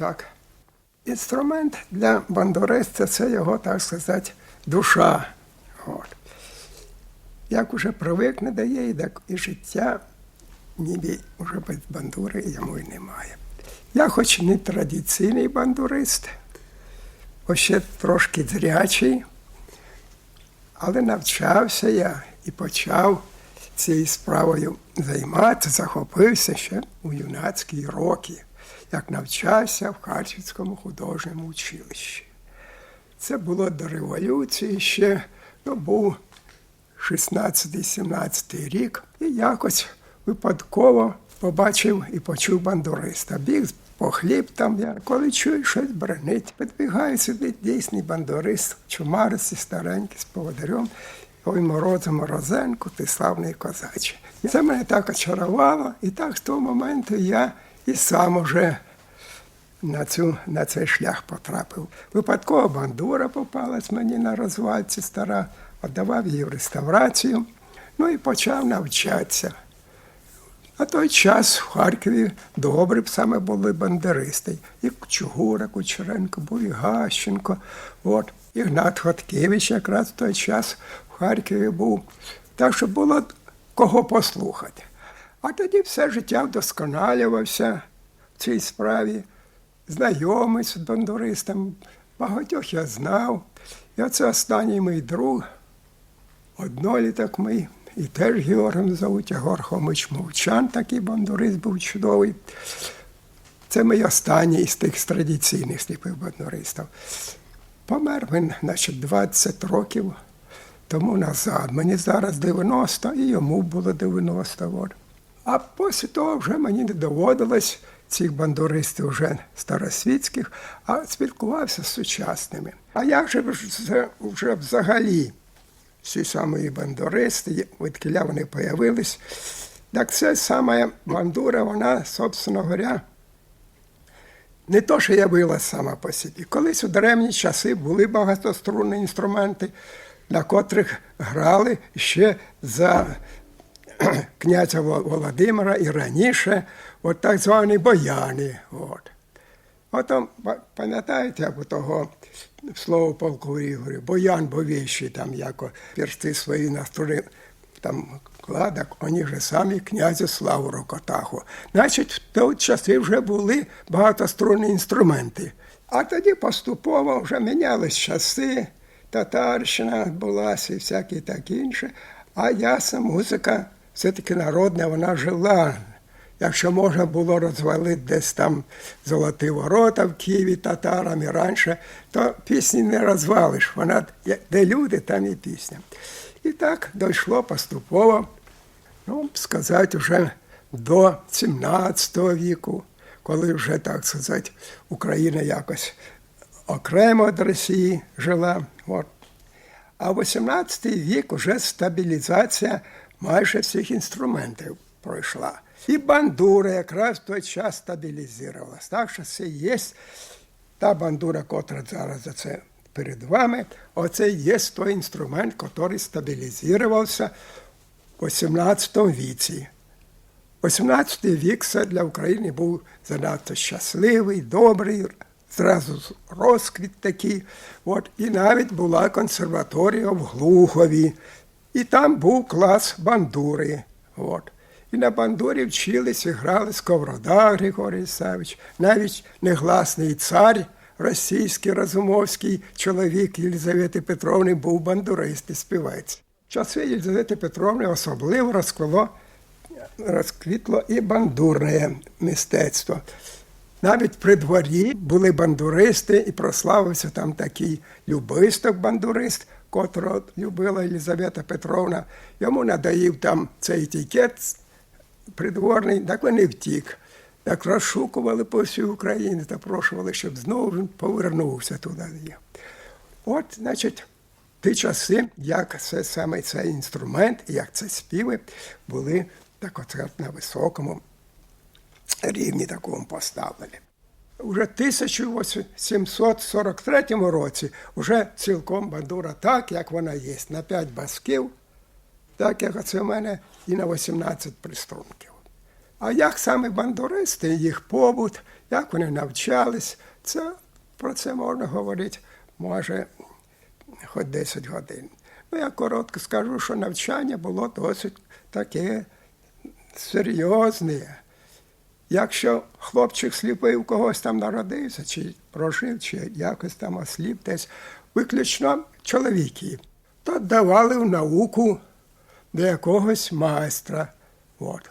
так. Інструмент для бандуриста це його, так сказати, душа. От. Як уже привикне її, так і життя ніби вже без бандури йому й немає. Я хоч не традиційний бандурист, ще трошки зрячий, але навчався я і почав цією справою займатися, захопився ще у юнацькі роки, як навчався в Харківському художньому училищі. Це було до революції ще, ну, був 16-17 рік, і якось випадково побачив і почув бандуриста. Біг по хліб там, я коли чую, щось бренить. Підбігає сюди дійсний бандурист, чумаристий, старенький, з поводарем. Ой, морозу морозенку, ти славний козаче. Це мене так очарувало, і так з того моменту я і сам уже на, цю, на цей шлях потрапив. Випадково бандура попалась мені на розвальці стара, віддавав її в реставрацію, ну і почав навчатися. На той час в Харкові добре б саме були бандеристи. І Чугура, Кучеренко, був і Гащенко. От. Ігнат Хоткевич якраз в той час в Харкові був. Так що було кого послухати. А тоді все життя вдосконалювався в цій справі, знайомий з бандуристом, багатьох я знав. І оце останній мій друг, одноліток мій, і теж Георгом зовуть, Єгор Хомич Мовчан, такий бандурист був чудовий. Це мій останній з тих традиційних сліпих бандуристів. Помер він, значить, 20 років тому назад. Мені зараз 90, і йому було 90. От. А після того вже мені не доводилось цих бандуристів вже старосвітських, а спілкувався з сучасними. А як же вже, взагалі всі самі бандуристи, відкіля вони появились, так це саме бандура, вона, собственно говоря, не то, що явилась сама по собі. Колись у древні часи були багатострунні інструменти, на котрих грали ще за князя Володимира і раніше, от так звані бояни. От. Ото, пам'ятаєте, як того слово полку Ігорю, боян бовіші, там як персти свої на струни, там кладок, вони ж самі князю славу Рокотаху. Значить, в той часи вже були багатострунні інструменти. А тоді поступово вже мінялись часи, татарщина відбулася і всяке таке інше. А ясна музика все-таки народна, вона жила. Якщо можна було розвалити десь там золоті ворота в Києві татарами раніше, то пісні не розвалиш. Вона де люди, там і пісня. І так дійшло поступово, ну, сказати, вже до 17 віку, коли вже, так сказати, Україна якось окремо від Росії жила. От. А 18 вік вже стабілізація майже всіх інструментів пройшла. І бандура якраз в той час стабілізувалась. Так що це є та бандура, котра зараз за це перед вами, оце є той інструмент, який стабілізувався в 18 віці. 18 вік це для України був занадто щасливий, добрий, зразу розквіт такий. От, І навіть була консерваторія в Глухові. І там був клас бандури. От. І на бандурі вчились і грали Сковорода Григорій Савич, навіть негласний цар російський розумовський чоловік Єлизавети Петровни був бандурист і співець. Часи Єлизавети Петровни особливо розквіло, розквітло і бандурне мистецтво. Навіть при дворі були бандуристи, і прославився там такий любисток бандурист, котрого любила Єлизавета Петровна. Йому надаїв там цей етикет придворний, так він і втік. Так розшукували по всій Україні, запрошували, щоб знову він повернувся туди. От, значить, ті часи, як це саме цей інструмент, як це співи, були так от на високому рівні такому поставлені. Уже 1743 році вже цілком бандура так, як вона є, на 5 басків, так як оце в мене і на 18 приструнків. А як саме бандуристи, їх побут, як вони навчались, це, про це можна говорити, може, хоч 10 годин. Ну, я коротко скажу, що навчання було досить таке серйозне. Якщо хлопчик сліпий у когось там народився, чи прожив, чи якось там осліп десь, виключно чоловіки, то давали в науку до якогось майстра. От.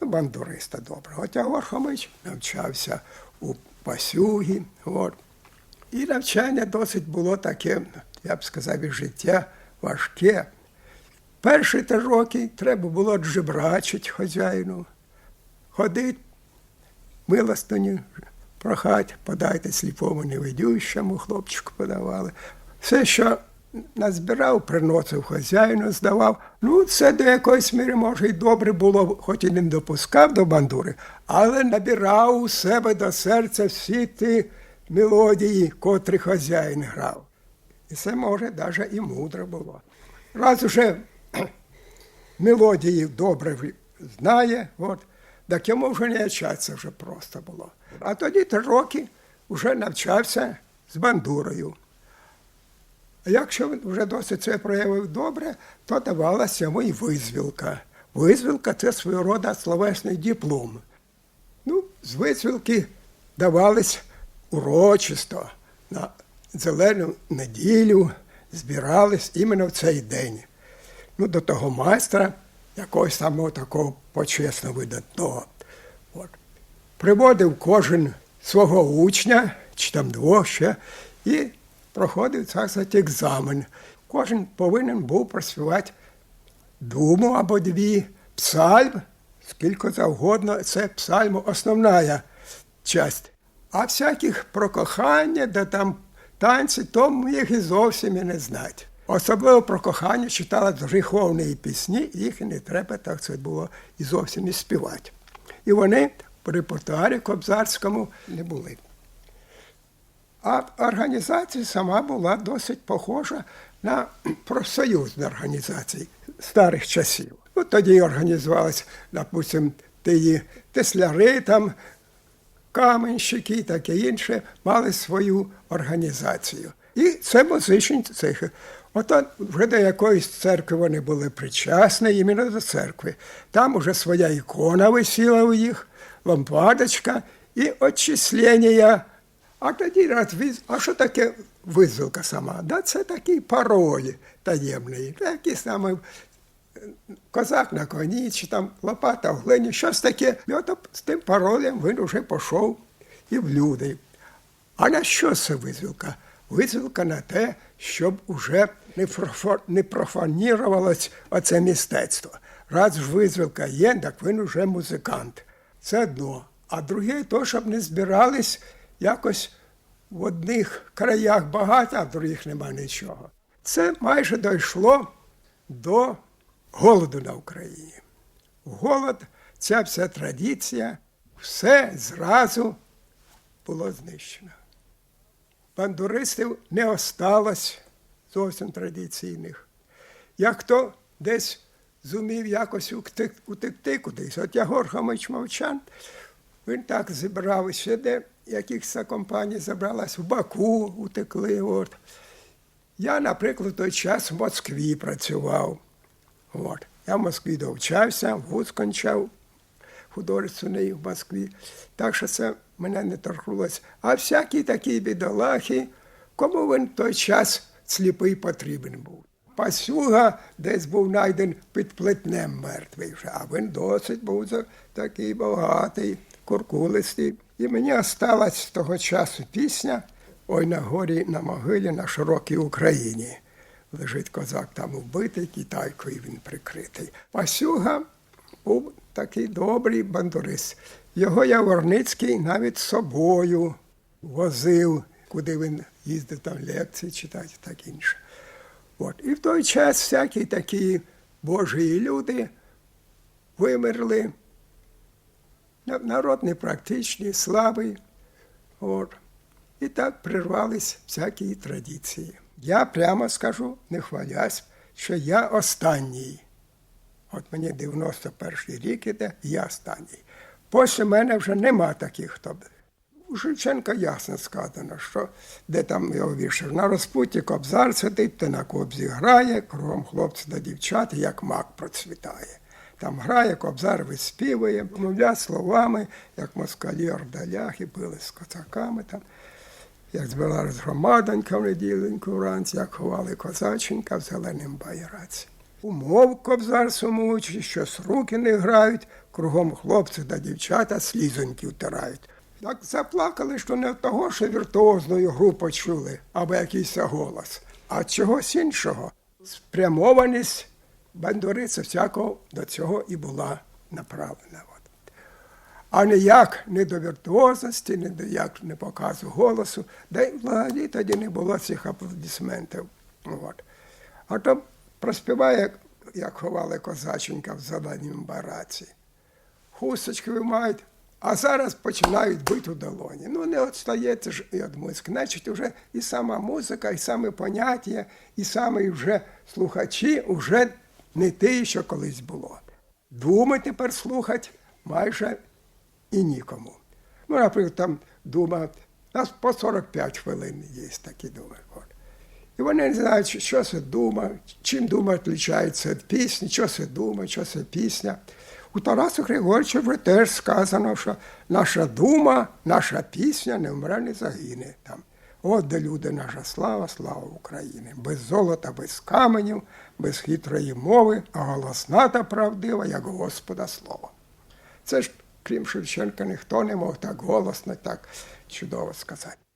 Ну, бандуриста добре. Хоча Горхомич навчався у Пасюгі. От. І навчання досить було таке, я б сказав, і життя важке. Перші три роки треба було джебрачить хазяїну, ходити, милостиню прохати, подайте сліпому невидющому, хлопчику подавали. Все, що назбирав, приносив хазяїну, здавав. Ну, це до якоїсь міри, може, і добре було, хоч і не допускав до бандури, але набирав у себе до серця всі ті мелодії, котрі хазяїн грав. І це, може, навіть і мудро було. Раз уже мелодії добре знає, от, так йому вже не навчатися вже просто було. А тоді три роки вже навчався з бандурою. А якщо він вже досить це проявив добре, то давалася йому і визвілка. Визвілка це свого роду словесний диплом. Ну, з визвілки давались урочисто на зелену неділю, збирались іменно в цей день. Ну, до того майстра, якогось самого такого почесного видатного. От. Приводив кожен свого учня, чи там двох ще, і проходив, так сказати, екзамен. Кожен повинен був проспівати думу або дві, псальм, скільки завгодно, це псальм основна часть. А всяких про кохання, де там танці, то їх і зовсім і не знати. Особливо про кохання читали гріховні пісні, їх не треба, так це було і зовсім і співати. І вони в репертуарі кобзарському не були. А організація сама була досить похожа на профсоюзні організації старих часів. Ну, тоді організувалися, допустим, ті тесляри, там, каменщики і таке інше, мали свою організацію. І це музичні цехи. Ото вже до якоїсь церкви вони були причасні, іменно до церкви. Там уже своя ікона висіла у їх, лампадочка і очислення. А тоді розвіз... А що таке визвілка сама? Да, це такий пароль таємний, такий саме козак на коні, чи там лопата в глині, щось таке. І от з тим паролем він вже пішов і в люди. А на що це визвілка? Визвілка на те, щоб уже не профанірувалось оце мистецтво. Раз ж визвілка є, так він уже музикант. Це одно. А друге, то, щоб не збирались якось в одних краях багато, а в других нема нічого. Це майже дійшло до голоду на Україні. Голод ця вся традиція, все зразу було знищено. Бандуристів не осталось зовсім традиційних. Як хто десь зумів якось утекти, кудись, от Ягор Хомич Мовчан, він так зібрав ще де якихось компаній забралась, в Баку утекли. От. Я, наприклад, той час в Москві працював. От. Я в Москві довчався, вуз кончав художественний в Москві. Так що це мене не торкнулося. А всякі такі бідолахи, кому він в той час сліпий потрібен був. Пасюга десь був знайден під плетнем мертвий вже, а він досить був такий багатий, куркулистий. І мені осталась з того часу пісня Ой на горі на могилі на широкій Україні. Лежить козак там убитий, китайкою він прикритий. Пасюга був такий добрий бандурист. Його Яворницький навіть собою возив, куди він їздив там лекції читати, так інше. От. І в той час всякі такі божі люди вимерли. На- Народ непрактичний, слабий. От. І так прервались всякі традиції. Я прямо скажу, не хвалясь, що я останній. От мені 91 рік іде, я останній. Після мене вже нема таких, хто б. У Шевченка ясно сказано, що де там його вірш, на розпутті кобзар сидить, ти на кобзі грає, кругом хлопці та дівчата, як мак процвітає. Там грає, кобзар виспівує, мовлять словами, як москалі ордалях і били з коцаками там. Як збиралась громадонька в неділеньку вранці, як ховали козаченька в зеленім байраці. Умов кобзар сумуючий, щось руки не грають, кругом хлопці та дівчата слізоньки втирають. Так заплакали, що не від того, що віртуозною гру почули, або якийсь голос, а чогось іншого. Спрямованість бандуриця всякого до цього і була направлена. А ніяк не до віртуозності, ні до як не показу голосу, да й взагалі тоді не було цих аплодисментів. От. А то проспіває, як ховали козаченька в зеленім бараці. Хусточки вимають, а зараз починають бити у долоні. Ну, не відстається ж від музики. Значить, вже і сама музика, і саме поняття, і саме вже слухачі вже не ті, що колись було. Думи тепер слухать майже і нікому. Ну, наприклад, там дума, нас по 45 хвилин є такі думи. І вони не знають, що це дума, чим дума відрізняється від пісні, що це дума, що це пісня. У Тарасу Григоровича вже теж сказано, що наша дума, наша пісня не вмре, не загине. Там. От де люди, наша слава, слава України. Без золота, без каменів, без хитрої мови, а голосна та правдива, як Господа слово. Це ж, крім Шевченка, ніхто не мог так голосно, так чудово сказати.